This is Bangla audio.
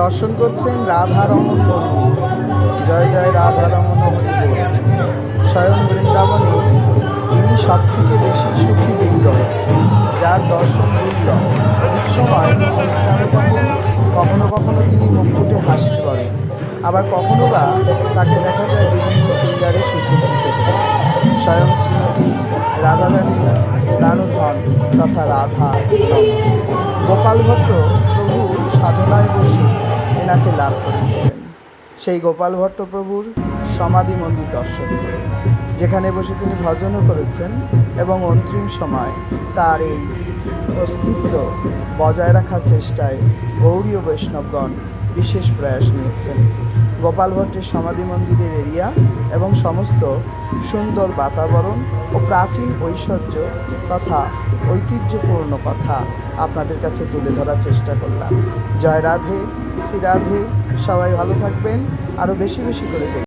দর্শন করছেন রাধারমন মন্দির জয় জয় রাধারমন হরিবোল স্বয়ং বৃন্দাবনে ইনি সব থেকে বেশি সুখী বৃন্দ যার দর্শন মূল্য অনেক সময় বিশ্রামে থাকেন, কখনো কখনো তিনি মুখটে হাসি করেন। আবার কখনো বা তাকে দেখা যায় বিভিন্ন সিঙ্গারে সুসজ্জিত স্বয়ং শ্রীমতী রাধারানী প্রাণধন তথা রাধা গোপাল ভট্ট প্রভু সাধনায় বসে এনাকে লাভ করেছিলেন। সেই গোপাল ভট্টপ্রভুর সমাধি মন্দির দর্শন করে, যেখানে বসে তিনি ভজনও করেছেন এবং অন্তিম সময় তার এই অস্তিত্ব বজায় রাখার চেষ্টায় গৌরীয় বৈষ্ণবগণ বিশেষ প্রয়াস নিয়েছেন। গোপাল ভট্টের সমাধি মন্দিরের এরিয়া এবং সমস্ত সুন্দর বাতাবরণ ও প্রাচীন ঐশ্বর্য তথা ঐতিহ্যপূর্ণ কথা আপনাদের কাছে তুলে ধরার চেষ্টা করলাম। জয় রাধে, শ্রী রাধে, সবাই ভালো থাকবেন, আরও বেশি বেশি করে দেখবেন।